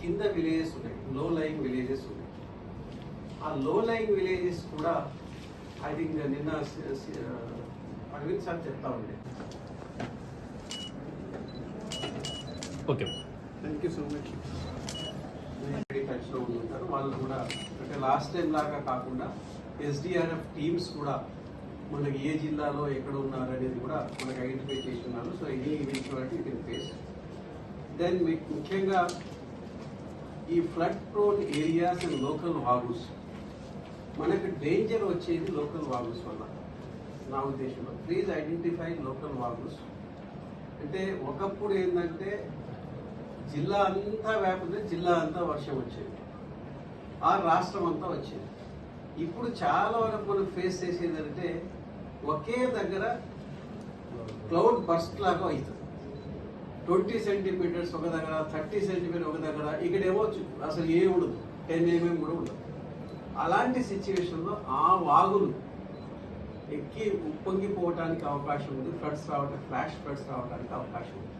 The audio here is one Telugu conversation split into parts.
కింద విలేజెస్ ఉన్నాయి లో లైంగ్ విలేజెస్ ఉన్నాయి. ఆ లో లైంగ్ విలేజెస్ కూడా ఐ థింక్ నిన్న అరవింద్ సార్ చెప్తా ఉండే. Okay. Thank you so much టచ్లో ఉంటారు. వాళ్ళు కూడా అంటే లాస్ట్ టైం లాగా కాకుండా ఎస్డిఆర్ఎఫ్ టీమ్స్ కూడా మనకి ఏ జిల్లాలో ఎక్కడ ఉన్నారు అనేది కూడా మనకి ఐడెంటిఫై చేసి ఉన్నారు so any you can face then మీకు ముఖ్యంగా ఈ flood prone areas and local వాగుస్ మనకు డేంజర్ వచ్చేది లోకల్ వాగుస్ వల్ల. నా ఉద్దేశంలో. ప్లీజ్ ఐడెంటిఫై లోకల్ వాగుస్ అంటే ఒకప్పుడు ఏంటంటే జిల్లా అంతా వ్యాపితే జిల్లా అంతా వర్షం వచ్చేది. ఆ రాష్ట్రం అంతా వచ్చేది. ఇప్పుడు చాలా వరకు మనం ఫేస్ చేసేది అంటే ఒకే దగ్గర క్లౌడ్ బర్స్ట్ లాగా అవుతుంది. ట్వంటీ సెంటీమీటర్స్ ఒక దగ్గర థర్టీ సెంటీమీటర్ ఒక దగ్గర ఇక్కడ ఏమొచ్చు? అసలు ఏ ఉండదు. టెన్ ఎంఎం కూడా ఉండదు. అలాంటి సిచ్యువేషన్లో ఆ వాగులు ఎక్కి ఉప్పొంగిపోవటానికి అవకాశం ఉంది. ఫ్లడ్స్ రావటం ఫ్లాష్ ఫ్లడ్స్ రావడానికి అవకాశం ఉంది.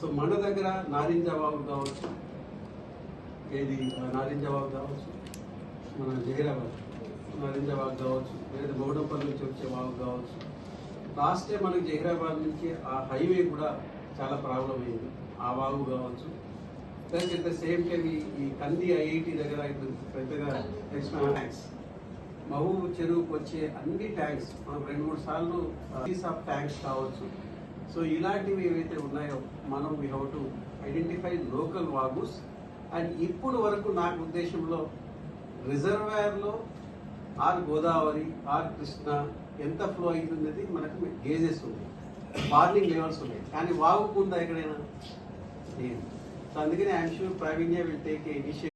సో మన దగ్గర నారింజ వాగు కావచ్చు. ఏది? నారింజ వాగు కావచ్చు. మన జహీరాబాద్ నారింజ వాగు కావచ్చు. లేదా గౌడంపల్లి నుంచి వచ్చే వాగు కావచ్చు. లాస్ట్ టైం మనకి జహీరాబాద్ నుంచి ఆ హైవే కూడా చాలా ప్రాబ్లం అయింది ఆ వాగు కావచ్చు. Plus at the same time ఈ కంది ఐఐటి దగ్గర ఇప్పుడు పెద్దగా కృష్ణ ట్యాంక్స్ మహబూబ్ చెరువుకు వచ్చే అన్ని ట్యాంక్స్ మనకు రెండు మూడు సార్లు పీస్ ఆఫ్ ట్యాంక్స్ కావచ్చు. సో ఇలాంటివి ఏవైతే ఉన్నాయో మనం we how to identify local వాగుస్ and ఇప్పుడు వరకు నాకు ఉద్దేశంలో రిజర్వాయర్లో ఆర్ గోదావరి ఆర్ కృష్ణ ఎంత ఫ్లో అవుతున్నది మనకు గేజెస్ ఉన్నాయి. బార్లింగ్ లెవెల్స్ ఉన్నాయి. కానీ వాగుకుందా ఎక్కడైనా? లేదు. సో అందుకని I'm sure Praveenya will take a